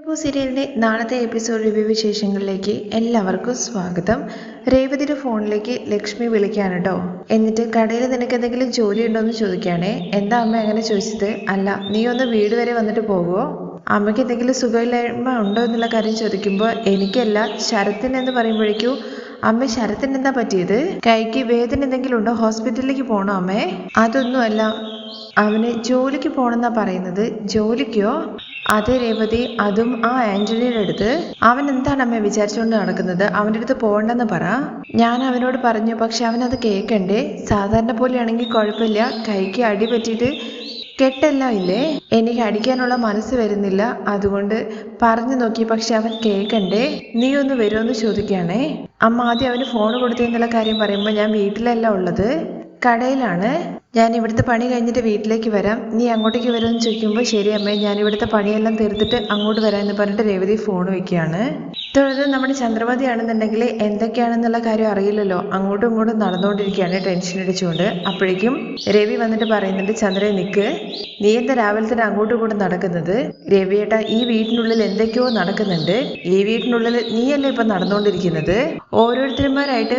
ഇപ്പോൾ സീരിയലിന്റെ നാളത്തെ എപ്പിസോഡ് റിവ്യൂ വിശേഷങ്ങളിലേക്ക് എല്ലാവർക്കും സ്വാഗതം. രേവതിയുടെ ഫോണിലേക്ക് ലക്ഷ്മി വിളിക്കാണ് കേട്ടോ എന്നിട്ട് കടയിൽ നിനക്ക് എന്തെങ്കിലും ജോലി ഉണ്ടോ എന്ന് ചോദിക്കുകയാണേ. എന്താ അമ്മ അങ്ങനെ ചോദിച്ചത്? അല്ല നീ ഒന്ന് വീട് വരെ വന്നിട്ട് പോകുമോ അമ്മയ്ക്ക് എന്തെങ്കിലും സുഖമില്ലായ്മ ഉണ്ടോ എന്നുള്ള കാര്യം ചോദിക്കുമ്പോൾ എനിക്കല്ല ശരത്തിന് എന്ന് പറയുമ്പോഴേക്കും അമ്മ ശരത്തിന് എന്താ പറ്റിയത്? കൈക്ക് വേദന എന്തെങ്കിലും ഉണ്ടോ? ഹോസ്പിറ്റലിലേക്ക് പോകണോ അമ്മേ? അതൊന്നുമല്ല അവന് ജോലിക്ക് പോണെന്നാ പറയുന്നത്. ജോലിക്കോ? അതെ രേവതി അതും ആ ആന്റണിയുടെ അടുത്ത്. അവൻ എന്താണ് അമ്മ വിചാരിച്ചുകൊണ്ട് നടക്കുന്നത്? അവന്റെ അടുത്ത് പോകണ്ടെന്ന് പറ. ഞാൻ അവനോട് പറഞ്ഞു പക്ഷെ അവൻ അത് കേൾക്കണ്ടേ? സാധാരണ പോലെയാണെങ്കിൽ കുഴപ്പമില്ല. കൈക്ക് അടി പറ്റിയിട്ട് കെട്ടെല്ലാം ഇല്ലേ? എനിക്ക് അടിക്കാനുള്ള മനസ്സ് വരുന്നില്ല. അതുകൊണ്ട് പറഞ്ഞു നോക്കി പക്ഷെ അവൻ കേൾക്കണ്ടേ? നീ ഒന്ന് വരുമെന്ന് ചോദിക്കുകയാണേ. അമ്മ ആദ്യം അവന് ഫോൺ കൊടുത്തെന്നുള്ള കാര്യം പറയുമ്പോൾ ഞാൻ വീട്ടിലല്ല ഉള്ളത്. കടയിലാണ്. ഞാൻ ഇവിടുത്തെ പണി കഴിഞ്ഞിട്ട് വീട്ടിലേക്ക് വരാം. നീ അങ്ങോട്ടേക്ക് വരുമെന്ന് ചോദിക്കുമ്പോൾ ശരി അമ്മേ ഞാൻ ഇവിടുത്തെ പണിയെല്ലാം തീർത്തിട്ട് അങ്ങോട്ട് വരാം എന്ന് പറഞ്ഞിട്ട് രേവതി ഫോൺ വയ്ക്കുകയാണ് തുടർന്ന് നമ്മുടെ ചന്ദ്രമതി ആണെന്നുണ്ടെങ്കിൽ എന്തൊക്കെയാണെന്നുള്ള കാര്യം അറിയില്ലല്ലോ. അങ്ങോട്ടും ഇങ്ങോട്ടും നടന്നുകൊണ്ടിരിക്കുകയാണ് ടെൻഷൻ അടിച്ചുകൊണ്ട്. അപ്പോഴേക്കും രവി വന്നിട്ട് പറയുന്നുണ്ട് ചന്ദ്രൻ നിൽക്ക് നീ എന്താ രാവിലെ തന്നെ അങ്ങോട്ടും ഇങ്ങോട്ടും നടക്കുന്നത്? രവിയേട്ടാ ഈ വീട്ടിനുള്ളിൽ എന്തൊക്കെയോ നടക്കുന്നുണ്ട്. ഈ വീട്ടിനുള്ളിൽ നീയല്ലേ ഇപ്പം നടന്നുകൊണ്ടിരിക്കുന്നത്? ഓരോരുത്തരുമാരായിട്ട്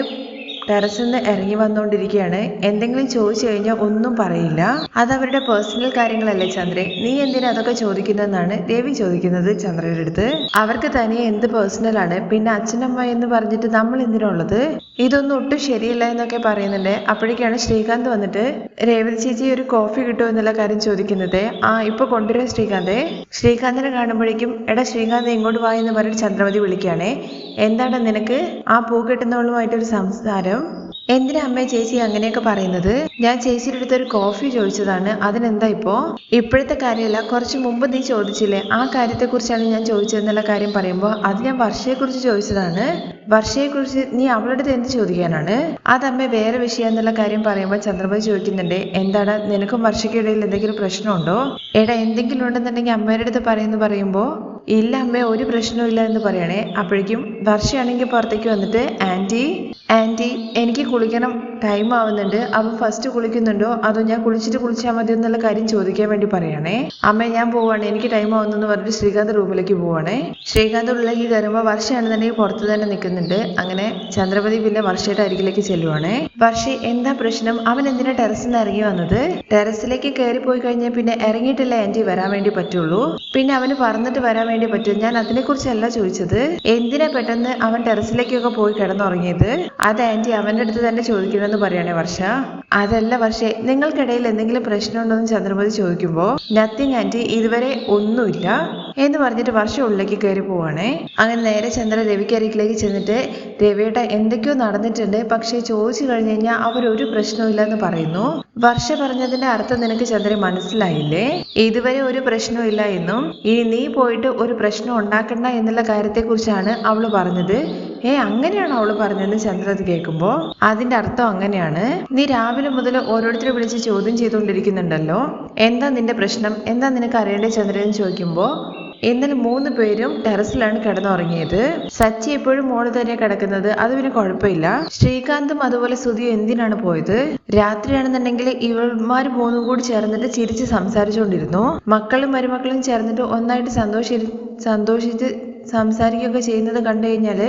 ടെറസിൽ നിന്ന് ഇറങ്ങി വന്നുകൊണ്ടിരിക്കുകയാണ് എന്തെങ്കിലും ചോദിച്ചു കഴിഞ്ഞാൽ ഒന്നും പറയില്ല. അത് അവരുടെ പേഴ്സണൽ കാര്യങ്ങളല്ലേ ചന്ദ്രൻ നീ എന്തിനാ അതൊക്കെ ചോദിക്കുന്നതെന്നാണ് രവി ചോദിക്കുന്നത് ചന്ദ്രയുടെ അടുത്ത്. അവർക്ക് തനിയെ എന്ത് പേഴ്സണൽ ആണ്? പിന്നെ അച്ഛനമ്മ എന്ന് പറഞ്ഞിട്ട് നമ്മൾ എന്തിനുള്ളത് ഇതൊന്നും ഒട്ടും ശരിയല്ല എന്നൊക്കെ പറയുന്നുണ്ട്. അപ്പോഴേക്കാണ് ശ്രീകാന്ത് വന്നിട്ട് രേവതി ചേച്ചി ഒരു കോഫി കിട്ടുമോ എന്നുള്ള കാര്യം ചോദിക്കുന്നത്. ആ ഇപ്പൊ കൊണ്ടുവരാം ശ്രീകാന്തേ. ശ്രീകാന്തിനെ കാണുമ്പോഴേക്കും എടാ ശ്രീകാന്ത് ഇങ്ങോട്ട് വാ എന്ന് പറഞ്ഞിട്ട് ചന്ദ്രമതി വിളിക്കുകയാണേ. എന്താണ് നിനക്ക്? ആ പൂ കെട്ടുന്നവളുമായിട്ടൊരു സംസാരം. എന്തിനാ അമ്മേ ചേച്ചി അങ്ങനെയൊക്കെ പറയുന്നത്? ഞാൻ ചേച്ചിയുടെ അടുത്ത് ഒരു കോഫി ചോദിച്ചതാണ്. അതിനെന്താ ഇപ്പോ? ഇപ്പോഴത്തെ കാര്യമല്ല കുറച്ച് മുമ്പ് നീ ചോദിച്ചില്ലേ ആ കാര്യത്തെക്കുറിച്ചാണ് ഞാൻ ചോദിച്ചതെന്നുള്ള കാര്യം പറയുമ്പോൾ അത് ഞാൻ വർഷയെക്കുറിച്ച് ചോദിച്ചതാണ്. വർഷയെക്കുറിച്ച് നീ അവളുടെ എന്ത് ചോദിക്കാനാണ്? അതമ്മ വേറെ വിഷയം എന്നുള്ള കാര്യം പറയുമ്പോൾ ചന്ദ്രബാബു ചോദിക്കുന്നുണ്ട്. എന്താണ്? നിനക്കും വർഷയ്ക്കിടയിൽ എന്തെങ്കിലും പ്രശ്നമുണ്ടോ? എടാ എന്തെങ്കിലും ഉണ്ടെന്നുണ്ടെങ്കിൽ അമ്മയുടെ അടുത്ത് പറയുന്നു പറയുമ്പോൾ ഇല്ല അമ്മ ഒരു പ്രശ്നവും ഇല്ല എന്ന് പറയണേ. അപ്പോഴേക്കും വർഷയാണെങ്കിൽ പുറത്തേക്ക് വന്നിട്ട് ആന്റി ആന്റി എനിക്ക് കുളിക്കണം ടൈം ആവുന്നുണ്ട്. അവൻ ഫസ്റ്റ് കുളിക്കുന്നുണ്ടോ? അതോ ഞാൻ കുളിച്ചിട്ട് കുളിച്ചാൽ മതി എന്നുള്ള കാര്യം ചോദിക്കാൻ വേണ്ടി പറയണേ. അമ്മ ഞാൻ പോവാണ്. എനിക്ക് ടൈം ആവുന്നെന്ന് പറഞ്ഞിട്ട് ശ്രീകാന്ത് റൂമിലേക്ക് പോവാണേ. ശ്രീകാന്ത് ഉള്ളിലേക്ക് കയറുമ്പോൾ വർഷയാണെന്നുണ്ടെങ്കിൽ പുറത്ത് തന്നെ നിൽക്കുന്നുണ്ട് അങ്ങനെ ചന്ദ്രപതി പിന്നെ വർഷയുടെ അരികിലേക്ക് ചെല്ലുവാണേ. വർഷ എന്താ പ്രശ്നം? അവൻ എന്തിനാ ടെറസിൽ നിന്ന് ഇറങ്ങി വന്നത്? ടെറസിലേക്ക് കയറി പോയി കഴിഞ്ഞാൽ പിന്നെ ഇറങ്ങിയിട്ടില്ല ആന്റി വരാൻ വേണ്ടി പറ്റുള്ളൂ. പിന്നെ അവന് പറന്നിട്ട് വരാൻ വേണ്ടി പറ്റും. ഞാൻ അതിനെക്കുറിച്ചല്ല ചോദിച്ചത്. എന്തിനാ പെട്ടെന്ന് അവൻ ടെറസിലേക്കൊക്കെ പോയി കിടന്നുറങ്ങിയത്? അത് ആന്റി അവന്റെ അടുത്ത് തന്നെ ചോദിക്കണമെന്ന് പറയണേ വർഷ. അതല്ല വർഷേ നിങ്ങൾക്കിടയിൽ എന്തെങ്കിലും പ്രശ്നമുണ്ടോ എന്ന് ചന്ദ്രമതി ചോദിക്കുമ്പോൾ നത്തിങ് ആന്റി ഇതുവരെ ഒന്നുമില്ല എന്ന് പറഞ്ഞിട്ട് വർഷ ഉള്ളിലേക്ക് കയറി പോവാണേ. അങ്ങനെ നേരെ ചന്ദ്ര രവിക്കരിക്കിലേക്ക് ചെന്നിട്ട് രവിയേട്ട എന്തൊക്കെയോ നടന്നിട്ടുണ്ട്. പക്ഷേ ചോദിച്ചു കഴിഞ്ഞു കഴിഞ്ഞാൽ അവരൊരു പ്രശ്നവും എന്ന് പറയുന്നു. വർഷ പറഞ്ഞതിന്റെ അർത്ഥം നിനക്ക് ചന്ദ്രൻ മനസ്സിലായില്ലേ? ഇതുവരെ ഒരു പ്രശ്നവും ഇല്ല എന്നും ഇനി നീ പോയിട്ട് ഒരു പ്രശ്നം ഉണ്ടാക്കണ്ട എന്നുള്ള കാര്യത്തെക്കുറിച്ചാണ് അവൾ പറഞ്ഞത്. ഏ അങ്ങനെയാണോ അവൾ പറഞ്ഞതെന്ന് ചന്ദ്രൻ അത് കേൾക്കുമ്പോൾ അതിന്റെ അർത്ഥം അങ്ങനെയാണ്. നീ രാവിലെ മുതൽ ഓരോരുത്തരെ വിളിച്ച് ചോദ്യം ചെയ്തുകൊണ്ടിരിക്കുന്നുണ്ടല്ലോ എന്താ നിന്റെ പ്രശ്നം? എന്താ നിനക്ക് അറിയേണ്ടത് ചന്ദ്രൻ ചോദിക്കുമ്പോൾ ഇന്നലെ മൂന്ന് പേരും ടെറസിലാണ് കിടന്നുറങ്ങിയത്. സച്ചി എപ്പോഴും മോൾ തന്നെ കിടക്കുന്നത്. അത് പിന്നെ കുഴപ്പമില്ല. ശ്രീകാന്തും അതുപോലെ സുധിയും എന്തിനാണ് പോയത്? രാത്രിയാണെന്നുണ്ടെങ്കിൽ ഇവന്മാര് മൂന്നും കൂടി ചേർന്നിട്ട് ചിരിച്ച് സംസാരിച്ചുകൊണ്ടിരുന്നു. മക്കളും മരുമക്കളും ചേർന്നിട്ട് ഒന്നായിട്ട് സന്തോഷി സന്തോഷിച്ച് സംസാരിക്കുകയൊക്കെ ചെയ്യുന്നത് കണ്ടു കഴിഞ്ഞാൽ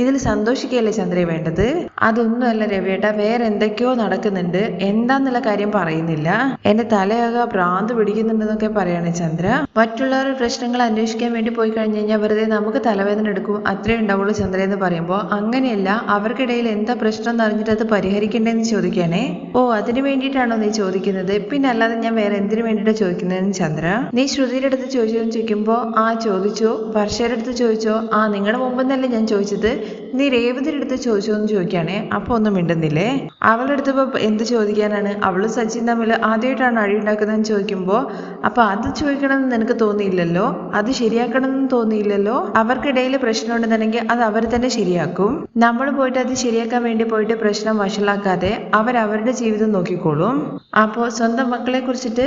ഇതിൽ സന്തോഷിക്കുകയല്ലേ ചന്ദ്രയെ വേണ്ടത്? അതൊന്നുമല്ല രവിയേട്ട വേറെ എന്തൊക്കെയോ നടക്കുന്നുണ്ട്. എന്താന്നുള്ള കാര്യം പറയുന്നില്ല. എന്റെ തലയാകെ ഭ്രാന്ത് പിടിക്കുന്നുണ്ടെന്നൊക്കെ പറയാണ് ചന്ദ്ര. മറ്റുള്ളവരുടെ പ്രശ്നങ്ങൾ അന്വേഷിക്കാൻ വേണ്ടി പോയി കഴിഞ്ഞു കഴിഞ്ഞാൽ വെറുതെ നമുക്ക് തലവേദന എടുക്കും. അത്രേ ഉണ്ടാവുള്ളൂ ചന്ദ്ര എന്ന് പറയുമ്പോൾ അങ്ങനെയല്ല അവർക്കിടയിൽ എന്താ പ്രശ്നം എന്ന് അറിഞ്ഞിട്ട് അത് പരിഹരിക്കണ്ടേന്ന് ചോദിക്കാനേ? ഓ അതിന് വേണ്ടിയിട്ടാണോ നീ ചോദിക്കുന്നത്? പിന്നെ അല്ലാതെ ഞാൻ വേറെ എന്തിനു വേണ്ടിയിട്ടാണ് ചോദിക്കുന്നതെന്ന് ചന്ദ്ര? നീ ശ്രുതിയുടെ അടുത്ത് ചോദിച്ചു എന്ന് ചോദിക്കുമ്പോൾ ആ ചോദിച്ചു? വർഷയുടെ അടുത്ത് ചോദിച്ചോ? ആ നിങ്ങളുടെ മുമ്പ് തന്നെ ഞാൻ ചോദിച്ചത്? നീ രേവതിയുടെ അടുത്ത് ചോദിച്ചോ എന്ന് ചോദിക്കുകയാണേ. അപ്പൊ ഒന്നും മിണ്ടുന്നില്ലേ? അവളുടെ അടുത്ത് ഇപ്പൊ എന്ത് ചോദിക്കാനാണ്? അവളും സച്ചിൻ തമ്മിൽ ആദ്യമായിട്ടാണ് അഴി ഉണ്ടാക്കുന്നതെന്ന് ചോദിക്കുമ്പോൾ അപ്പൊ അത് ചോദിക്കണമെന്ന് നിനക്ക് തോന്നിയില്ലല്ലോ? അത് ശരിയാക്കണമെന്ന് തോന്നിയില്ലല്ലോ? അവർക്കിടയിൽ പ്രശ്നം ഉണ്ടെന്നുണ്ടെങ്കിൽ അത് അവർ തന്നെ ശരിയാക്കും. നമ്മൾ പോയിട്ട് അത് ശരിയാക്കാൻ വേണ്ടി പോയിട്ട് പ്രശ്നം വഷളാക്കാതെ അവരവരുടെ ജീവിതം നോക്കിക്കോളും. അപ്പോൾ സ്വന്തം മക്കളെ കുറിച്ചിട്ട്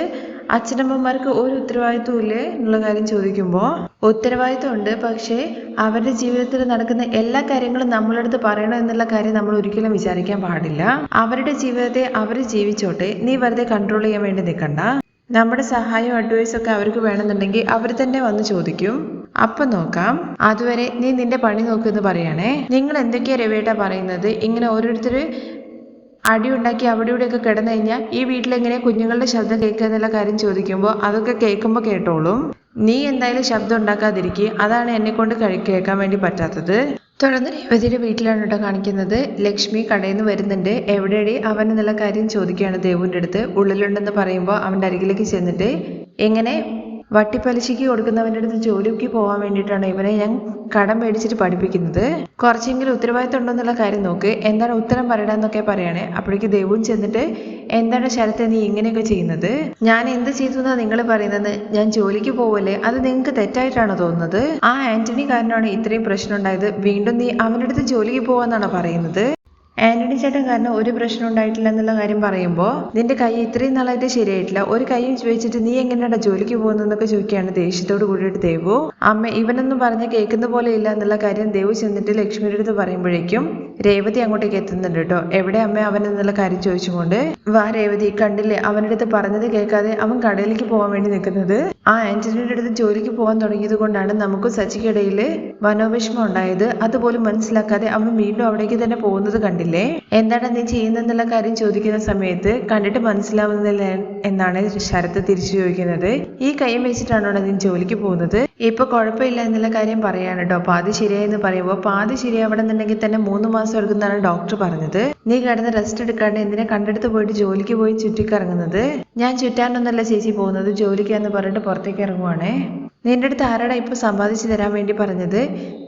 അച്ഛനമ്മമാർക്ക് ഒരു ഉത്തരവാദിത്വം ഇല്ലേ എന്നുള്ള കാര്യം ചോദിക്കുമ്പോൾ ഉത്തരവാദിത്വം ഉണ്ട് പക്ഷേ അവരുടെ ജീവിതത്തിൽ നടക്കുന്ന എല്ലാ കാര്യങ്ങളും നമ്മളടുത്ത് പറയണം എന്നുള്ള കാര്യം നമ്മൾ ഒരിക്കലും വിചാരിക്കാൻ പാടില്ല. അവരുടെ ജീവിതത്തെ അവർ ജീവിച്ചോട്ടെ നീ വെറുതെ കൺട്രോൾ ചെയ്യാൻ വേണ്ടി നിൽക്കണ്ട. നമ്മുടെ സഹായം അഡ്വൈസ് ഒക്കെ അവർക്ക് വേണമെന്നുണ്ടെങ്കിൽ അവർ തന്നെ വന്ന് ചോദിക്കും. അപ്പം നോക്കാം. അതുവരെ നീ നിന്റെ പണി നോക്കുമെന്ന് പറയണേ. നിങ്ങൾ എന്തൊക്കെയാ രവിയേട്ടാ പറയുന്നത്? ഇങ്ങനെ ഓരോരുത്തർ അടി ഉണ്ടാക്കി അവിടെ ഇവിടെയൊക്കെ കിടന്നു കഴിഞ്ഞാൽ ഈ വീട്ടിലെങ്ങനെ കുഞ്ഞുങ്ങളുടെ ശബ്ദം കേൾക്കുക എന്നുള്ള കാര്യം ചോദിക്കുമ്പോൾ അതൊക്കെ കേൾക്കുമ്പോൾ കേട്ടോളും. നീ എന്തായാലും ശബ്ദം ഉണ്ടാക്കാതിരിക്കുക അതാണ് എന്നെ കൊണ്ട് കേൾക്കാൻ വേണ്ടി പറ്റാത്തത്. തുടർന്ന് രേവതിയുടെ വീട്ടിലാണ് കേട്ടോ കാണിക്കുന്നത്. ലക്ഷ്മി കടയിൽ നിന്ന് വരുന്നുണ്ട്. എവിടെയടി അവൻ എന്നുള്ള കാര്യം ചോദിക്കുകയാണ് ദേവുവിന്റെ അടുത്ത്. ഉള്ളിലുണ്ടെന്ന് പറയുമ്പോൾ അവന്റെ അരികിലേക്ക് ചെന്നിട്ട് എങ്ങനെ? വട്ടിപ്പലിശയ്ക്ക് കൊടുക്കുന്നവന്റെ അടുത്ത് ജോലിക്ക് പോകാൻ വേണ്ടിയിട്ടാണ് ഇവനെ ഞാൻ കടം മേടിച്ചിട്ട് പഠിപ്പിക്കുന്നത്. കുറച്ചെങ്കിലും ഉത്തരവാദിത്തം ഉണ്ടോന്നുള്ള കാര്യം നോക്ക്. എന്താണ് ഉത്തരം പറയണമെന്നൊക്കെ പറയണേ. അപ്പോഴേക്ക് ദേവും ചെന്നിട്ട് എന്താണ് ശരത്തെ നീ ഇങ്ങനെയൊക്കെ ചെയ്യുന്നത്? ഞാൻ എന്ത് ചെയ്തു എന്നാ നിങ്ങൾ പറയുന്നത് ഞാൻ ജോലിക്ക് പോവല്ലേ? അത് നിങ്ങൾക്ക് തെറ്റായിട്ടാണ് തോന്നുന്നത്? ആ ആന്റണി കാരനാണ് ഇത്രയും പ്രശ്നം ഉണ്ടായത്. വീണ്ടും നീ അവന്റെ അടുത്ത് ജോലിക്ക് പോവാന്നാണ് പറയുന്നത്? ആന്റണി ചേട്ടൻ കാരണം ഒരു പ്രശ്നം ഉണ്ടായിട്ടില്ല എന്നുള്ള കാര്യം പറയുമ്പോൾ നിന്റെ കൈ ഇത്രയും നാളായിട്ട് ശരിയായിട്ടില്ല. ഒരു കൈയും വെച്ചിട്ട് നീ എങ്ങനെയാണ് ജോലിക്ക് പോകുന്നതെന്നൊക്കെ ചോദിക്കുകയാണ് ദേഷ്യത്തോട് കൂടിയിട്ട് ദേവു. അമ്മ ഇവനൊന്നും പറഞ്ഞ് കേൾക്കുന്ന പോലെ ഇല്ല എന്നുള്ള കാര്യം ദേവു ചെന്നിട്ട് ലക്ഷ്മിയുടെ അടുത്ത് പറയുമ്പോഴേക്കും രേവതി അങ്ങോട്ടേക്ക് എത്തുന്നുണ്ട് കേട്ടോ. എവിടെ അമ്മ അവൻ? എന്നുള്ള കാര്യം ചോദിച്ചുകൊണ്ട് വാ രേവതി കണ്ടില്ലേ? അവന്റെ അടുത്ത് പറഞ്ഞത് കേൾക്കാതെ അവൻ കടയിലേക്ക് പോകാൻ വേണ്ടി നിൽക്കുന്നത്. ആ ആന്റണിയുടെ അടുത്ത് ജോലിക്ക് പോകാൻ തുടങ്ങിയത് കൊണ്ടാണ് നമുക്ക് സച്ചിക്കിടയിൽ മനോവിഷമം ഉണ്ടായത്. അതുപോലും മനസ്സിലാക്കാതെ അവൻ വീണ്ടും അവിടേക്ക് തന്നെ പോകുന്നത് കണ്ടില്ലേ? എന്താണ് നീ ചെയ്യുന്നതെന്നുള്ള കാര്യം ചോദിക്കുന്ന സമയത്ത് കണ്ടിട്ട് മനസ്സിലാവുന്നില്ല എന്നാണ് ശരത്ത് തിരിച്ചു ചോദിക്കുന്നത്. ഈ കൈയും വെച്ചിട്ടാണോ നീ ജോലിക്ക് പോകുന്നത്? ഇപ്പൊ കുഴപ്പമില്ല എന്നുള്ള കാര്യം പറയാണ് കേട്ടോ പാതി ശരിയായെന്ന് പറയുമ്പോൾ പാതി ശരിയാവണമെന്നുണ്ടെങ്കിൽ തന്നെ മൂന്ന് മാസം എടുക്കുന്നതാണ് ഡോക്ടർ പറഞ്ഞത്. നീ കിടന്ന് റെസ്റ്റ് എടുക്കാണ്ട് എന്തിനാ കണ്ടെടുത്ത് പോയിട്ട് ജോലിക്ക് പോയി ചുറ്റിക്കറങ്ങുന്നത്? ഞാൻ ചുറ്റാനൊന്നല്ല ചേച്ചി പോകുന്നത്. ജോലിക്കാന്ന് പറഞ്ഞിട്ട് പുറത്തേക്ക് ഇറങ്ങുവാണേ. നിന്റെ അടുത്ത് ആരാടാ ഇപ്പൊ സമ്പാദിച്ചു തരാൻ വേണ്ടി പറഞ്ഞത്?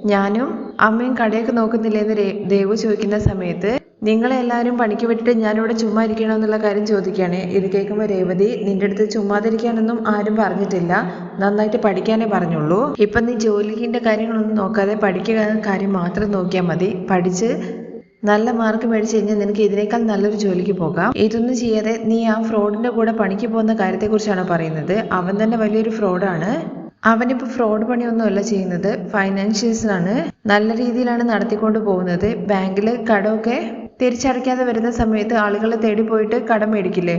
ഞാനും അമ്മയും കടയൊക്കെ നോക്കുന്നില്ലേ എന്ന് ദേവു ചോദിക്കുന്ന സമയത്ത് നിങ്ങളെ എല്ലാവരും പണിക്ക് വിട്ടിട്ട് ഞാനിവിടെ ചുമ്മാ ഇരിക്കണോ എന്നുള്ള കാര്യം ചോദിക്കുകയാണ്. ഇത് കേൾക്കുമ്പോൾ രേവതി നിന്റെ അടുത്ത് ചുമ്മാതിരിക്കാനൊന്നും ആരും പറഞ്ഞിട്ടില്ല. നന്നായിട്ട് പഠിക്കാനേ പറഞ്ഞുള്ളൂ. ഇപ്പൊ നീ ജോലിന്റെ കാര്യങ്ങളൊന്നും നോക്കാതെ പഠിക്കുക കാര്യം മാത്രം നോക്കിയാൽ മതി. പഠിച്ച് നല്ല മാർക്ക് മേടിച്ചു കഴിഞ്ഞാൽ നിനക്ക് ഇതിനേക്കാൾ നല്ലൊരു ജോലിക്ക് പോകാം. ഇതൊന്നും ചെയ്യാതെ നീ ആ ഫ്രോഡിന്റെ കൂടെ പണിക്ക് പോകുന്ന കാര്യത്തെക്കുറിച്ചാണ് പറയുന്നത്? അവൻ തന്നെ വലിയൊരു ഫ്രോഡാണ്. അവനിപ്പോൾ ഫ്രോഡ് പണിയൊന്നുമല്ല ചെയ്യുന്നത്. ഫൈനാൻഷ്യൽസിലാണ് നല്ല രീതിയിലാണ് നടത്തിക്കൊണ്ട് പോകുന്നത്. ബാങ്കിൽ കടമൊക്കെ തിരിച്ചടയ്ക്കാതെ വരുന്ന സമയത്ത് ആളുകളെ തേടി പോയിട്ട് കടം മേടിക്കില്ലേ?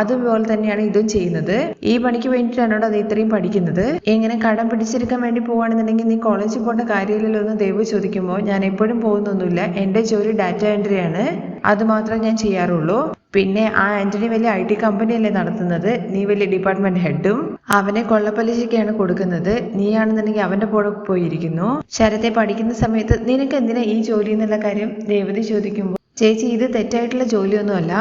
അതുപോലെ തന്നെയാണ് ഇതും ചെയ്യുന്നത്. ഈ പണിക്ക് വേണ്ടിയിട്ടാണോ അത് ഇത്രയും പഠിക്കുന്നത്? എങ്ങനെ കടം പിടിച്ചെടുക്കാൻ വേണ്ടി പോവാണെന്നുണ്ടെങ്കിൽ നീ കോളേജിൽ പോകേണ്ട കാര്യമില്ലല്ലോ എന്ന് ദൈവം ചോദിക്കുമ്പോൾ ഞാൻ എപ്പോഴും പോകുന്നൊന്നുമില്ല. എന്റെ ജോലി ഡാറ്റ എൻട്രിയാണ് അത് മാത്രമേ ഞാൻ ചെയ്യാറുള്ളൂ. പിന്നെ ആ ആന്റണി വലിയ ഐ ടി കമ്പനിയല്ലേ നടത്തുന്നത്? നീ വലിയ ഡിപ്പാർട്ട്മെന്റ് ഹെഡും അവനെ കൊള്ളപ്പലിശയ്ക്കാണ് കൊടുക്കുന്നത്. നീയാണെന്നുണ്ടെങ്കിൽ അവന്റെ കൂടെ പോയിരിക്കുന്നു. ശരത്തെ പഠിക്കുന്ന സമയത്ത് നിനക്ക് എന്തിനാ ഈ ജോലി എന്നുള്ള കാര്യം രേവതി ചോദിക്കുമ്പോൾ ചേച്ചി ഇത് തെറ്റായിട്ടുള്ള ജോലിയൊന്നുമല്ല.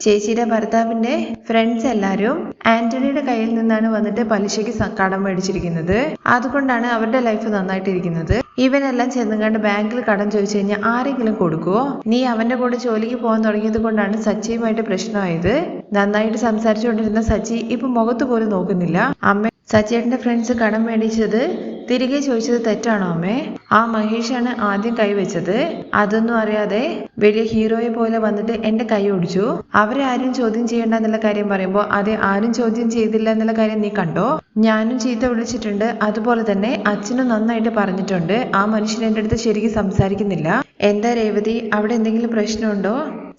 ചേച്ചിയുടെ ഭർത്താവിന്റെ ഫ്രണ്ട്സ് എല്ലാവരും ആന്റണിയുടെ കയ്യിൽ നിന്നാണ് വന്നിട്ട് പലിശയ്ക്ക് കടം മേടിച്ചിരിക്കുന്നത്. അതുകൊണ്ടാണ് അവരുടെ ലൈഫ് നന്നായിട്ടിരിക്കുന്നത്. ഇവനെല്ലാം ചെന്നുകണ്ട് ബാങ്കിൽ കടം ചോദിച്ചു കഴിഞ്ഞാൽ ആരെങ്കിലും കൊടുക്കുവോ? നീ അവന്റെ കൂടെ ജോലിക്ക് പോകാൻ തുടങ്ങിയത് കൊണ്ടാണ് സച്ചിയുമായിട്ട് പ്രശ്നമായത്. നന്നായിട്ട് സംസാരിച്ചുകൊണ്ടിരുന്ന സച്ചി ഇപ്പൊ മുഖത്ത് പോലും നോക്കുന്നില്ല. അമ്മ സച്ചിയേട്ടന്റെ ഫ്രണ്ട്സ് കടം മേടിച്ചത്. തിരികെ ചോദിച്ചത് തെറ്റാണോ അമ്മേ? ആ മഹേഷാണ് ആദ്യം കൈവച്ചത് അതൊന്നും അറിയാതെ വലിയ ഹീറോയെ പോലെ വന്നിട്ട് എന്റെ കൈ ഒടിച്ചു അവരെ ആരും ചോദ്യം ചെയ്യണ്ട എന്നുള്ള കാര്യം പറയുമ്പോൾ അതെ ആരും ചോദ്യം ചെയ്തില്ല എന്നുള്ള കാര്യം നീ കണ്ടോ? ഞാനും ചീത്ത വിളിച്ചിട്ടുണ്ട്. അതുപോലെ തന്നെ അച്ഛനും നന്നായിട്ട് പറഞ്ഞിട്ടുണ്ട്. ആ മനുഷ്യൻ എന്റെ അടുത്ത് ശരിക്കും സംസാരിക്കുന്നില്ല. എന്താ രേവതി അവിടെ എന്തെങ്കിലും പ്രശ്നമുണ്ടോ?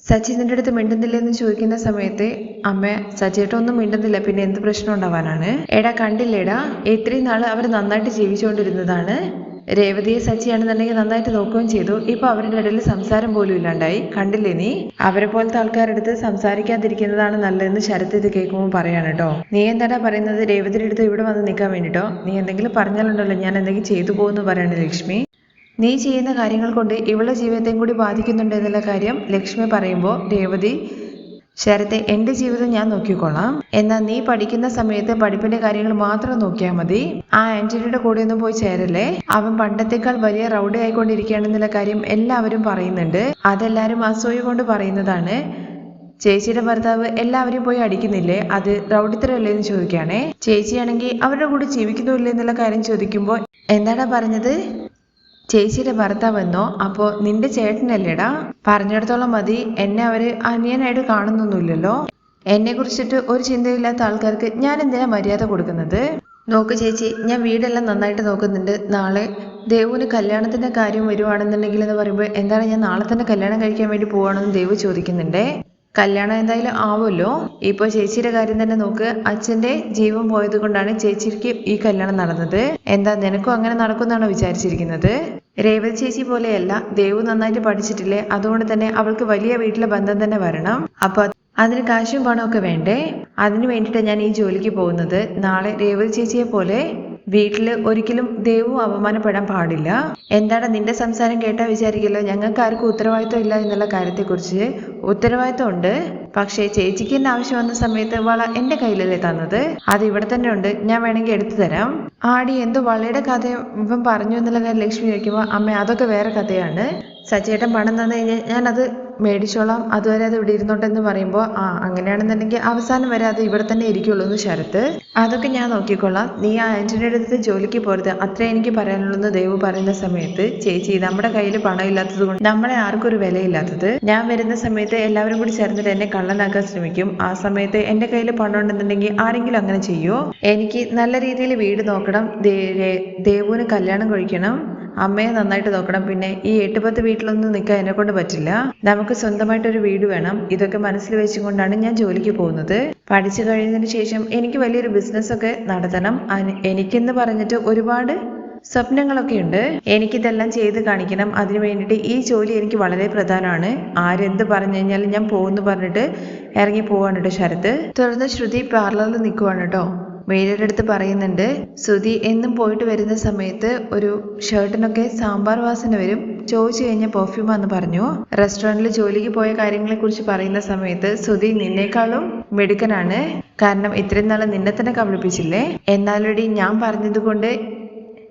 സച്ചി അടുത്ത് മിണ്ടുന്നില്ലെന്ന് ചോദിക്കുന്ന സമയത്ത് അമ്മ സച്ചിയേട്ട ഒന്നും മിണ്ടുന്നില്ല. പിന്നെ എന്ത് പ്രശ്നം ഉണ്ടാവാനാണ്? എടാ കണ്ടില്ലേടാ ഇത്രയും നാൾ അവർ നന്നായിട്ട് ജീവിച്ചുകൊണ്ടിരുന്നതാണ്. രേവതിയെ സച്ചിയാണെന്നുണ്ടെങ്കിൽ നന്നായിട്ട് നോക്കുകയും ചെയ്തു. ഇപ്പൊ അവരുടെ ഇടയിൽ സംസാരം പോലും ഇല്ലാണ്ടായി. കണ്ടില്ലേ നീ? അവരെ പോലത്തെ ആൾക്കാരുടെ അടുത്ത് സംസാരിക്കാതിരിക്കുന്നതാണ് നല്ലതെന്ന് ശരത് ഇത് കേൾക്കുമ്പോൾ പറയാണ് കേട്ടോ. നീ എന്താടാ പറയുന്നത്? രേവതിയുടെ അടുത്ത് ഇവിടെ വന്ന് നിൽക്കാൻ വേണ്ടിട്ടോ? നീ എന്തെങ്കിലും പറഞ്ഞാലുണ്ടല്ലോ ഞാൻ എന്തെങ്കിലും ചെയ്തു പോകുന്നു പറയാണ് ലക്ഷ്മി. നീ ചെയ്യുന്ന കാര്യങ്ങൾ കൊണ്ട് ഇവളുടെ ജീവിതത്തെയും കൂടി ബാധിക്കുന്നുണ്ട് എന്നുള്ള കാര്യം ലക്ഷ്മി പറയുമ്പോൾ രേവതി ശരത്തെ എന്റെ ജീവിതം ഞാൻ നോക്കിക്കൊള്ളാം. എന്നാൽ നീ പഠിക്കുന്ന സമയത്ത് പഠിപ്പിന്റെ കാര്യങ്ങൾ മാത്രം നോക്കിയാൽ മതി. ആ ആന്റണിയുടെ കൂടെ ഒന്നും പോയി ചേരല്ലേ? അവൻ പണ്ടത്തേക്കാൾ വലിയ റൗഡി ആയിക്കൊണ്ടിരിക്കുകയാണെന്നുള്ള കാര്യം എല്ലാവരും പറയുന്നുണ്ട്. അതെല്ലാവരും അസൂയ കൊണ്ട് പറയുന്നതാണ്. ചേച്ചിയുടെ ഭർത്താവ് എല്ലാവരും പോയി അടിക്കുന്നില്ലേ? അത് റൗഡിത്തരല്ലേ എന്ന് ചോദിക്കുകയാണേ. ചേച്ചിയാണെങ്കിൽ അവരുടെ കൂടെ ജീവിക്കുന്നില്ലേ എന്നുള്ള കാര്യം ചോദിക്കുമ്പോൾ എന്താണ് പറഞ്ഞത്? ചേച്ചിയുടെ ഭർത്താവെന്നോ അപ്പോ നിന്റെ ചേട്ടനല്ലേടാ? പറഞ്ഞിടത്തോളം മതി. എന്നെ അവർ അനിയനായിട്ട് കാണുന്നൊന്നുമില്ലല്ലോ. എന്നെ കുറിച്ചിട്ട് ഒരു ചിന്തയില്ലാത്ത ആൾക്കാർക്ക് ഞാൻ എന്തിനാ മര്യാദ കൊടുക്കുന്നത്? നോക്ക് ചേച്ചി ഞാൻ വീടെല്ലാം നന്നായിട്ട് നോക്കുന്നുണ്ട്. നാളെ ദേവുവിന് കല്യാണത്തിന്റെ കാര്യം വരുവാണെന്നുണ്ടെങ്കിൽ എന്ന് പറയുമ്പോൾ എന്താണ് ഞാൻ നാളെ തന്നെ കല്യാണം കഴിക്കാൻ വേണ്ടി പോവാണെന്ന് ദേവു ചോദിക്കുന്നുണ്ടേ? കല്യാണം എന്തായാലും ആവുമല്ലോ. ഇപ്പോൾ ചേച്ചിയുടെ കാര്യം തന്നെ നോക്ക്. അച്ഛന്റെ ജീവൻ പോയത് കൊണ്ടാണ് ചേച്ചിക്ക് ഈ കല്യാണം നടന്നത്. എന്താ നിനക്കും അങ്ങനെ നടക്കുമെന്നാണോ വിചാരിച്ചിരിക്കുന്നത്? രേവതി ചേച്ചി പോലെയല്ല. ദേവു നന്നായിട്ട് പഠിച്ചിട്ടില്ലേ. അതുകൊണ്ട് തന്നെ അവൾക്ക് വലിയ വീട്ടിലെ ബന്ധം തന്നെ വരണം. അപ്പൊ അതിന് കാശും പണമൊക്കെ വേണ്ടേ? അതിനു വേണ്ടിയിട്ട് ഞാൻ ഈ ജോലിക്ക് പോകുന്നത്. നാളെ രേവതി ചേച്ചിയെ പോലെ വീട്ടിൽ ഒരിക്കലും ദേവു അപമാനപ്പെടാൻ പാടില്ല. എന്താണ് നിന്റെ സംസാരം കേട്ടാ വിചാരിക്കല്ലോ? ഞങ്ങൾക്ക് ആർക്കും ഉത്തരവാദിത്വം ഇല്ല എന്നുള്ള കാര്യത്തെക്കുറിച്ച്. ഉത്തരവാദിത്വം ഉണ്ട് പക്ഷേ ചേച്ചിക്ക് എന്നെ ആവശ്യം വന്ന സമയത്ത് വള എന്റെ കയ്യിലല്ലേ തന്നത്? അത് ഇവിടെ തന്നെ ഉണ്ട്. ഞാൻ വേണമെങ്കിൽ എടുത്തു തരാം. ആടി എന്തോ വളയുടെ കഥ ഇവൻ പറഞ്ഞു എന്നുള്ള കാര്യം ലക്ഷ്മി ചോദിക്കുമ്പോൾ അമ്മ അതൊക്കെ വേറെ കഥയാണ്. സച്ചേട്ടൻ പണം തന്നു കഴിഞ്ഞാൽ ഞാനത് മേടിച്ചോളാം. അതുവരെ അത് ഇവിടെ ഇരുന്നോട്ടെ എന്ന് പറയുമ്പോൾ ആ അങ്ങനെയാണെന്നുണ്ടെങ്കിൽ അവസാനം വരെ അത് ഇവിടെ തന്നെ ഇരിക്കുള്ളൂ എന്ന് ശരത്ത്. അതൊക്കെ ഞാൻ നോക്കിക്കൊള്ളാം. നീ ആ ആന്റണിയുടെ അടുത്ത് ജോലിക്ക് പോരുത്. അത്ര എനിക്ക് പറയാനുള്ളൂ ദേവ് പറയുന്ന സമയത്ത് ചേച്ചി നമ്മുടെ കയ്യിൽ പണം ഇല്ലാത്തത് കൊണ്ട് നമ്മളെ ആർക്കും ഒരു വിലയില്ലാത്തത്. ഞാൻ വരുന്ന സമയത്ത് എല്ലാവരും കൂടി ചേർന്നിട്ട് എന്നെ കള്ളനാക്കാൻ ശ്രമിക്കും. ആ സമയത്ത് എന്റെ കയ്യിൽ പണം ഉണ്ടെന്നുണ്ടെങ്കിൽ ആരെങ്കിലും അങ്ങനെ ചെയ്യുമോ എനിക്ക് നല്ല രീതിയിൽ വീട് നോക്കണം. ദേവുവിന് കല്യാണം കഴിക്കണം. അമ്മയെ നന്നായിട്ട് നോക്കണം. പിന്നെ ഈ എട്ട് പത്ത് വീട്ടിലൊന്നും നിൽക്കാൻ എന്നെ കൊണ്ട് പറ്റില്ല. നമുക്ക് സ്വന്തമായിട്ടൊരു വീട് വേണം. ഇതൊക്കെ മനസ്സിൽ വെച്ചുകൊണ്ടാണ് ഞാൻ ജോലിക്ക് പോകുന്നത്. പഠിച്ചു കഴിഞ്ഞതിന് ശേഷം എനിക്ക് വലിയൊരു ബിസിനസ് ഒക്കെ നടത്തണം. എനിക്കെന്ന് പറഞ്ഞിട്ട് ഒരുപാട് സ്വപ്നങ്ങളൊക്കെ ഉണ്ട് എനിക്കിതെല്ലാം ചെയ്ത് കാണിക്കണം. അതിനു വേണ്ടിയിട്ട് ഈ ജോലി എനിക്ക് വളരെ പ്രധാനമാണ്. ആരെന്ത് പറഞ്ഞു കഴിഞ്ഞാലും ഞാൻ പോകുന്നു പറഞ്ഞിട്ട് ഇറങ്ങി പോവാണ് കേട്ടോ ശരത്ത് തുടർന്ന് ശ്രുതി പാർലറിൽ നിൽക്കുവാണ് കേട്ടോ മീരയുടെ അടുത്ത് പറയുന്നുണ്ട് ശ്രുതി എന്നും പോയിട്ട് വരുന്ന സമയത്ത് ഒരു ഷർട്ടിനൊക്കെ സാമ്പാർ വാസന വരും. ചോദിച്ചു കഴിഞ്ഞ പെർഫ്യൂമാന്ന് പറഞ്ഞു. റെസ്റ്റോറന്റിൽ ജോലിക്ക് പോയ കാര്യങ്ങളെ കുറിച്ച് പറയുന്ന സമയത്ത് ശ്രുതി നിന്നേക്കാളും മിടുക്കനാണ്. കാരണം ഇത്രയും നാൾ നിന്നെ തന്നെ കബളിപ്പിച്ചില്ലേ? എന്നാലൊടി ഞാൻ പറഞ്ഞത് കൊണ്ട്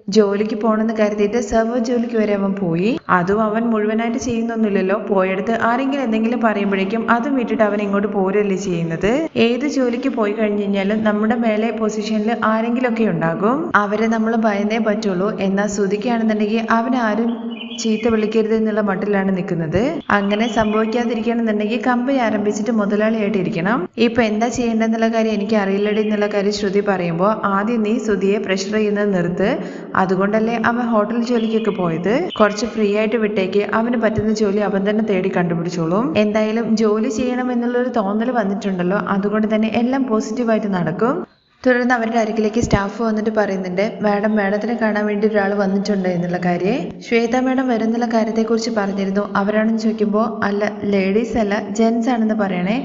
ജോലിക്ക് പോകണമെന്ന് കരുതിയിട്ട് സെർവർ ജോലിക്ക് വരെ അവൻ പോയി. അതും അവൻ മുഴുവനായിട്ട് ചെയ്യുന്നൊന്നുമില്ലല്ലോ. പോയെടുത്ത് ആരെങ്കിലും എന്തെങ്കിലും പറയുമ്പോഴേക്കും അതും വിട്ടിട്ട് അവൻ ഇങ്ങോട്ട് പോരല്ലേ ചെയ്യുന്നത്? ഏത് ജോലിക്ക് പോയി കഴിഞ്ഞു കഴിഞ്ഞാലും നമ്മുടെ മേലെ പൊസിഷനിൽ ആരെങ്കിലും ഒക്കെ ഉണ്ടാകും. അവരെ നമ്മൾ ഭയന്നേ പറ്റുള്ളൂ. എന്നാൽ ശ്രുതിക്കാണെന്നുണ്ടെങ്കിൽ അവനാരും ചീത്ത വിളിക്കരുത് എന്നുള്ള മട്ടിലാണ് നിൽക്കുന്നത്. അങ്ങനെ സംഭവിക്കാതിരിക്കണമെന്നുണ്ടെങ്കിൽ കമ്പനി ആരംഭിച്ചിട്ട് മുതലാളിയായിട്ട് ഇരിക്കണം. ഇപ്പൊ എന്താ ചെയ്യേണ്ടെന്നുള്ള കാര്യം എനിക്ക് അറിയില്ലടി എന്നുള്ള കാര്യം ശ്രുതി പറയുമ്പോൾ ആദ്യം നീ ശ്രുതിയെ പ്രഷർ ചെയ്യുന്നത് നിർത്ത്. അതുകൊണ്ടല്ലേ അവൻ ഹോട്ടൽ ജോലിക്കൊക്കെ പോയത്? കുറച്ച് ഫ്രീ ആയിട്ട് വിട്ടേക്ക്. അവന് പറ്റുന്ന ജോലി അവൻ തന്നെ തേടി കണ്ടുപിടിച്ചോളും. എന്തായാലും ജോലി ചെയ്യണം എന്നുള്ളൊരു തോന്നൽ വന്നിട്ടുണ്ടല്ലോ. അതുകൊണ്ട് തന്നെ എല്ലാം പോസിറ്റീവായിട്ട് നടക്കും. തുടർന്ന് അവരുടെ അരികിലേക്ക് സ്റ്റാഫ് വന്നിട്ട് പറയുന്നുണ്ട് മാഡം മാഡത്തിനെ കാണാൻ വേണ്ടി ഒരാൾ വന്നിട്ടുണ്ട് എന്നുള്ള കാര്യം. ശ്വേത മാഡം വരുന്നുള്ള കാര്യത്തെക്കുറിച്ച് പറഞ്ഞിരുന്നു. അവരാണെന്ന് ചോദിക്കുമ്പോൾ അല്ല ലേഡീസ് അല്ല ജെൻസ് ആണെന്ന് പറയണേ.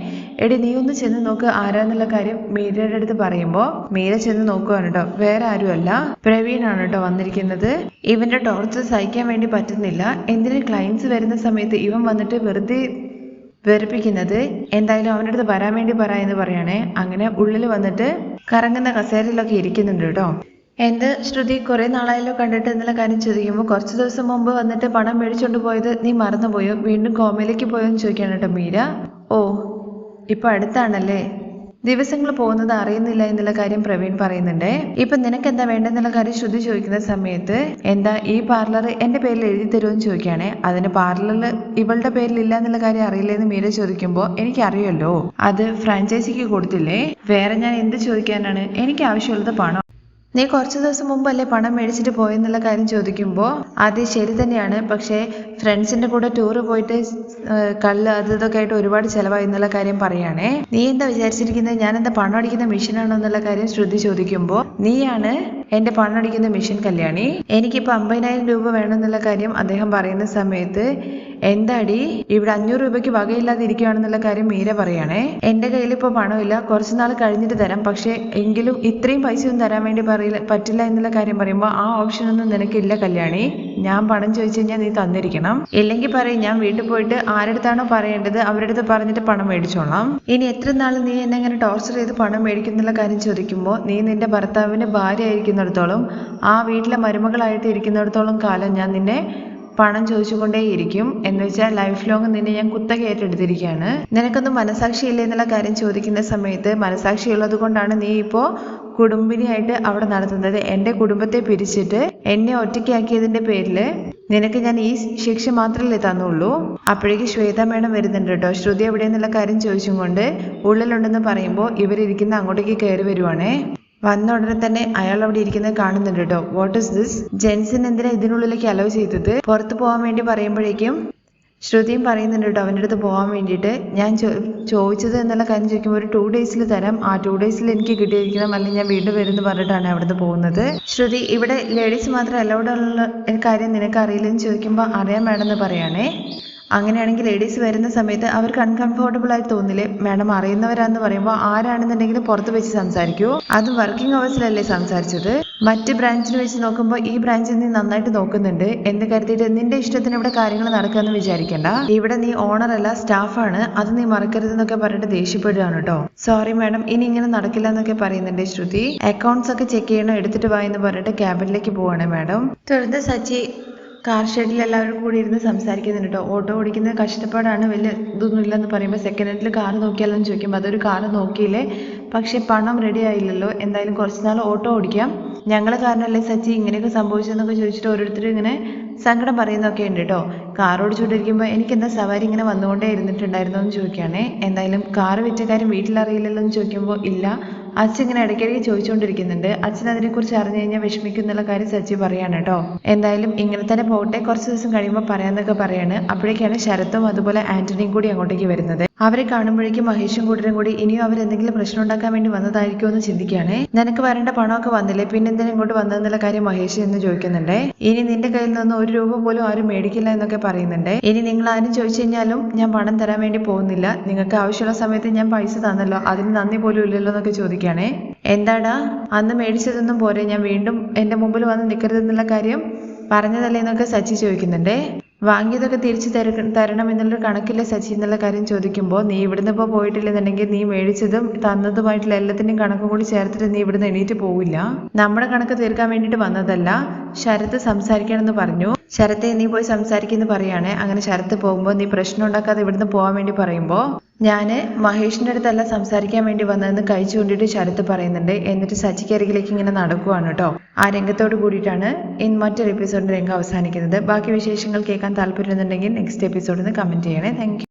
എടി നീ ഒന്ന് ചെന്ന് നോക്ക് ആരാന്നുള്ള കാര്യം മീരയുടെ അടുത്ത് പറയുമ്പോൾ മീര ചെന്ന് നോക്കുവാണ് കേട്ടോ വേറെ ആരുമല്ല. പ്രവീണാണ് കേട്ടോ വന്നിരിക്കുന്നത്. ഇവന്റെ ടോർച്ചർ സഹിക്കാൻ വേണ്ടി പറ്റുന്നില്ല. എന്തിന് ക്ലയൻസ് വരുന്ന സമയത്ത് ഇവൻ വന്നിട്ട് വെറുതെ വെറുപ്പിക്കുന്നത്? എന്തായാലും അവന്റെ അടുത്ത് വരാൻ വേണ്ടി പറ എന്ന് പറയണേ. അങ്ങനെ ഉള്ളിൽ വന്നിട്ട് കറങ്ങുന്ന കസേരയിലൊക്കെ ഇരിക്കുന്നുണ്ട് കേട്ടോ. എന്ത് ശ്രുതി കുറെ നാളായല്ലോ കണ്ടിട്ട് എന്നുള്ള കാര്യം ചോദിക്കുമ്പോൾ കുറച്ച് ദിവസം മുമ്പ് വന്നിട്ട് പണം മേടിച്ചോണ്ട് പോയത് നീ മറന്നുപോയോ? വീണ്ടും കോമയിലേക്ക് പോയോ എന്ന് ചോദിക്കാണ് കേട്ടോ മീര. ഓ ഇപ്പൊ അടുത്താണല്ലേ? ദിവസങ്ങൾ പോകുന്നത് അറിയുന്നില്ല എന്നുള്ള കാര്യം പ്രവീൺ പറയുന്നുണ്ട്. ഇപ്പൊ നിനക്ക് എന്താ വേണ്ടെന്നുള്ള കാര്യം ശ്രുതി ചോദിക്കുന്ന സമയത്ത് എന്താ ഈ പാർലർ എന്റെ പേരിൽ എഴുതി തരുമെന്ന് ചോദിക്കുകയാണെ. അതിന് പാർലറിൽ ഇവളുടെ പേരിൽ ഇല്ല എന്നുള്ള കാര്യം അറിയില്ലെന്ന് മീര ചോദിക്കുമ്പോൾ എനിക്ക് അറിയല്ലോ അത് ഫ്രാഞ്ചൈസിക്ക് കൊടുത്തില്ലേ? വേറെ ഞാൻ എന്ത് ചോദിക്കാനാണ്? എനിക്ക് ആവശ്യമുള്ളത് പണം? നീ കുറച്ച് ദിവസം മുമ്പല്ലേ പണം മേടിച്ചിട്ട് പോയെന്നുള്ള കാര്യം ചോദിക്കുമ്പോൾ അത് ശരി തന്നെയാണ്. പക്ഷേ ഫ്രണ്ട്സിന്റെ കൂടെ ടൂറ് പോയിട്ട് കള്ള് അത് ഇതൊക്കെ ആയിട്ട് ഒരുപാട് ചിലവായി എന്നുള്ള കാര്യം പറയുകയാണേ. നീ എന്താ വിചാരിച്ചിരിക്കുന്നത്? ഞാൻ എന്താ പണം അടിക്കുന്ന മെഷീനാണോ എന്നുള്ള കാര്യം ശ്രുതി ചോദിക്കുമ്പോൾ നീയാണ് എന്റെ പണടിക്കുന്ന മിഷൻ കല്യാണി എനിക്കിപ്പോൾ അമ്പതിനായിരം രൂപ വേണമെന്നുള്ള കാര്യം അദ്ദേഹം പറയുന്ന സമയത്ത് എന്താടി ഇവിടെ അഞ്ഞൂറ് രൂപയ്ക്ക് വകയില്ലാതെ ഇരിക്കുകയാണെന്നുള്ള കാര്യം മീര പറയണേ. എന്റെ കയ്യിൽ ഇപ്പോൾ പണമില്ല കുറച്ചുനാൾ കഴിഞ്ഞിട്ട് തരാം പക്ഷേ എങ്കിലും ഇത്രയും പൈസ ഒന്നും തരാൻ വേണ്ടി പറയില്ല പറ്റില്ല എന്നുള്ള കാര്യം പറയുമ്പോൾ ആ ഓപ്ഷൻ ഒന്നും നിനക്കില്ല കല്യാണി. ഞാൻ പണം ചോദിച്ചു കഴിഞ്ഞാൽ നീ തന്നിരിക്കണം. ഇല്ലെങ്കിൽ പറയും ഞാൻ വീട്ടിൽ പോയിട്ട് ആരടുത്താണോ പറയേണ്ടത് അവരുടെ അടുത്ത് പറഞ്ഞിട്ട് പണം മേടിച്ചോളാം. ഇനി എത്ര നാൾ നീ എന്നെ ഇങ്ങനെ ടോർച്ചർ ചെയ്ത് പണം മേടിക്കുന്നുള്ള കാര്യം ചോദിക്കുമ്പോൾ നീ നിന്റെ ഭർത്താവിന്റെ ഭാര്യ ആയിരിക്കുന്നിടത്തോളം ആ വീട്ടിലെ മരുമകളായിട്ട് ഇരിക്കുന്നിടത്തോളം കാലം ഞാൻ നിന്നെ പണം ചോദിച്ചുകൊണ്ടേയിരിക്കും. എന്ന് വെച്ചാൽ ലൈഫ് ലോങ് നിന്നെ ഞാൻ കുത്തക ഏറ്റെടുത്തിരിക്കുകയാണ് നിനക്കൊന്നും മനസാക്ഷി ഇല്ല എന്നുള്ള കാര്യം ചോദിക്കുന്ന സമയത്ത് മനസാക്ഷി ഉള്ളത് കൊണ്ടാണ് നീ ഇപ്പോൾ കുടുംബിനിയായിട്ട് അവിടെ നടത്തുന്നത്. എന്റെ കുടുംബത്തെ പിരിച്ചിട്ട് എന്നെ ഒറ്റയ്ക്കാക്കിയതിന്റെ പേരിൽ നിനക്ക് ഞാൻ ഈ ശിക്ഷ മാത്രമല്ലേ തന്നുള്ളൂ? അപ്പോഴേക്ക് ശ്വേത മേഡം വരുന്നുണ്ട് കേട്ടോ. ശ്രുതി എവിടെയെന്നുള്ള കാര്യം ചോദിച്ചും കൊണ്ട് ഉള്ളിലുണ്ടെന്ന് പറയുമ്പോൾ ഇവരിരിക്കുന്ന അങ്ങോട്ടേക്ക് കയറി വരുവാണേ. വന്ന ഉടനെ തന്നെ അയാൾ അവിടെ ഇരിക്കുന്നത് കാണുന്നുണ്ട് കേട്ടോ വാട്ട് ഇസ് ദിസ് ജെൻസിന് എന്തിനാ ഇതിനുള്ളിലേക്ക് അലോ ചെയ്തത്? പുറത്ത് പോകാൻ വേണ്ടി പറയുമ്പോഴേക്കും ശ്രുതിയും പറയുന്നുണ്ട് കേട്ടോ അവന്റെ അടുത്ത് പോകാൻ വേണ്ടിയിട്ട്. ഞാൻ ചോദിച്ചത് എന്നുള്ള കാര്യം ചോദിക്കുമ്പോൾ ഒരു ടു ഡേയ്സിൽ തരാം. ആ ടു ഡേയ്സിൽ എനിക്ക് കിട്ടിയിരിക്കണം അല്ലെങ്കിൽ ഞാൻ വീണ്ടും വരുമെന്ന് പറഞ്ഞിട്ടാണ് അവിടുന്ന് പോകുന്നത്. ശ്രുതി ഇവിടെ ലേഡീസ് മാത്രം അലൗഡ് ഉള്ള കാര്യം നിനക്ക് അറിയില്ലെന്ന് ചോദിക്കുമ്പോൾ അറിയാം മാഡം എന്ന് പറയാണേ. അങ്ങനെയാണെങ്കിൽ ലേഡീസ് വരുന്ന സമയത്ത് അവർക്ക് അൺകംഫർട്ടബിൾ ആയി തോന്നില്ലേ? മാഡം അറിയുന്നവരാന്ന് പറയുമ്പോൾ ആരാണെന്നുണ്ടെങ്കിൽ പുറത്ത് വെച്ച് സംസാരിക്കൂ. അത് വർക്കിംഗ് അവേഴ്സിലല്ലേ സംസാരിച്ചത്? മറ്റ് ബ്രാഞ്ചിൽ വെച്ച് നോക്കുമ്പോൾ ഈ ബ്രാഞ്ചിൽ നീ നന്നായിട്ട് നോക്കുന്നുണ്ട്. എന്ന് കരുതിയിട്ട് നിന്റെ ഇഷ്ടത്തിന് ഇവിടെ കാര്യങ്ങൾ നടക്കാന്ന് വിചാരിക്കണ്ട. ഇവിടെ നീ ഓണർ അല്ല സ്റ്റാഫാണ് അത് നീ മറക്കരുതെന്നൊക്കെ പറഞ്ഞിട്ട് ദേഷ്യപ്പെടുകയാണ് കേട്ടോ സോറി മാഡം. ഇനി ഇങ്ങനെ നടക്കില്ല എന്നൊക്കെ പറയുന്നുണ്ട് ശ്രുതി. അക്കൗണ്ട്സ് ഒക്കെ ചെക്ക് ചെയ്യണം എടുത്തിട്ട് വായെന്ന് പറഞ്ഞിട്ട് ക്യാബിനിലേക്ക് പോവാണ് മാഡം. തുടർന്ന് സച്ചി കാർ ഷെഡിൽ എല്ലാവരും കൂടി ഇരുന്ന് സംസാരിക്കുന്നുണ്ട് കേട്ടോ ഓട്ടോ ഓടിക്കുന്ന കഷ്ടപ്പാടാണ്. വലിയ ഇതൊന്നും ഇല്ലെന്ന് പറയുമ്പോൾ സെക്കൻഡ് ഹാൻഡിൽ കാർ നോക്കിയാലോ എന്ന് ചോദിക്കുമ്പോൾ അതൊരു കാർ നോക്കിയില്ലേ? പക്ഷേ പണം റെഡി ആയില്ലല്ലോ. എന്തായാലും കുറച്ച് നാൾ ഓട്ടോ ഓടിക്കാം. ഞങ്ങളെ കാരണമല്ലേ സച്ചി ഇങ്ങനെയൊക്കെ സംഭവിച്ചതെന്നൊക്കെ ചോദിച്ചിട്ട് ഓരോരുത്തരും ഇങ്ങനെ സങ്കടം പറയുന്നൊക്കെ ഉണ്ട് കേട്ടോ കാർ ഓടിച്ചുകൊണ്ടിരിക്കുമ്പോൾ എനിക്കെന്താ സവാരി ഇങ്ങനെ വന്നുകൊണ്ടേ ഇരുന്നിട്ടുണ്ടായിരുന്നു എന്ന് ചോദിക്കുകയാണേ. എന്തായാലും കാറ് വിറ്റ കാര്യം വീട്ടിലറിയില്ലല്ലോ എന്ന് ചോദിക്കുമ്പോൾ ഇല്ല. അച്ഛൻ ഇങ്ങനെ ഇടയ്ക്കിടയ്ക്ക് ചോദിച്ചുകൊണ്ടിരിക്കുന്നുണ്ട് അച്ഛൻ അതിനെക്കുറിച്ച് അറിഞ്ഞു കഴിഞ്ഞാൽ വിഷമിക്കുന്നുള്ള കാര്യം സച്ചി പറയാണ് കേട്ടോ. എന്തായാലും ഇങ്ങനെ തന്നെ പോകട്ടെ കുറച്ച് ദിവസം കഴിയുമ്പോൾ പറയാന്നൊക്കെ പറയാണ്. അപ്പോഴേക്കാണ് ശരത്തും അതുപോലെ ആന്റണിയും കൂടി അങ്ങോട്ടേക്ക് വരുന്നത്. അവരെ കാണുമ്പോഴേക്കും മഹേഷും കൂട്ടരും കൂടി ഇനിയും അവരെന്തെങ്കിലും പ്രശ്നം ഉണ്ടാക്കാൻ വേണ്ടി വന്നതായിരിക്കും എന്ന് ചിന്തിക്കുകയാണേ. നിനക്ക് വരേണ്ട പണമൊക്കെ വന്നില്ലേ? പിന്നെ എന്തിനാ ഇങ്ങോട്ട് വന്നതെന്നുള്ള കാര്യം മഹേഷ് എന്ന് ചോദിക്കുന്നുണ്ട്. ഇനി നിന്റെ കയ്യിൽ നിന്ന് ഒരു രൂപ പോലും ആരും മേടിക്കില്ല എന്നൊക്കെ പറയുന്നുണ്ട്. ഇനി നിങ്ങൾ ആരും ചോദിച്ചു കഴിഞ്ഞാലും ഞാൻ പണം തരാൻ വേണ്ടി പോകുന്നില്ല. നിങ്ങൾക്ക് ആവശ്യമുള്ള സമയത്ത് ഞാൻ പൈസ തന്നല്ലോ. അതിന് നന്ദി പോലും ഇല്ലല്ലോ എന്നൊക്കെ ചോദിക്കുകയാണേ. എന്താടാ? അന്ന് മേടിച്ചതൊന്നും പോരെ. ഞാൻ വീണ്ടും എന്റെ മുമ്പിൽ വന്ന് നിൽക്കരുതെന്നുള്ള കാര്യം പറഞ്ഞതല്ലേ എന്നൊക്കെ സച്ചി ചോദിക്കുന്നുണ്ടേ? വാങ്ങിയതൊക്കെ തിരിച്ചു തര തരണം എന്നുള്ളൊരു കണക്കില്ലേ സച്ചി എന്നുള്ള കാര്യം ചോദിക്കുമ്പോൾ നീ ഇവിടുന്ന് ഇപ്പോൾ പോയിട്ടില്ലെന്നുണ്ടെങ്കിൽ നീ മേടിച്ചതും തന്നതുമായിട്ടുള്ള എല്ലാത്തിന്റെയും കണക്കും കൂടി ചേർത്തിട്ട് നീ ഇവിടുന്ന് എണീറ്റ് പോവില്ല. നമ്മുടെ കണക്ക് തീർക്കാൻ വേണ്ടിയിട്ട് വന്നതല്ല. ശരത്ത് സംസാരിക്കണമെന്ന് പറഞ്ഞു. ശരത്തെ നീ പോയി സംസാരിക്കുന്നു പറയാണ്. അങ്ങനെ ശരത്ത് പോകുമ്പോൾ നീ പ്രശ്നം ഉണ്ടാക്കാതെ ഇവിടുന്ന് പോകാൻ വേണ്ടി പറയുമ്പോൾ ഞാൻ മഹേഷിന്റെ അടുത്തല്ല സംസാരിക്കാൻ വേണ്ടി വന്നതെന്ന് കഴിച്ചു കൊണ്ടിട്ട് ശരത്ത് പറയുന്നുണ്ട്. എന്നിട്ട് സച്ചിക്കരികിലേക്ക് ഇങ്ങനെ നടക്കുവാണ് കേട്ടോ ആ രംഗത്തോട് കൂടിയിട്ടാണ് ഇൻ മറ്റൊരു എപ്പിസോഡിന്റെ രംഗം അവസാനിക്കുന്നത്. ബാക്കി വിശേഷങ്ങൾ കേൾക്കാൻ താല്പര്യമുണ്ടെങ്കിൽ നെക്സ്റ്റ് എപ്പിസോഡിൽ നിന്ന് കമന്റ് ചെയ്യണേ. താങ്ക്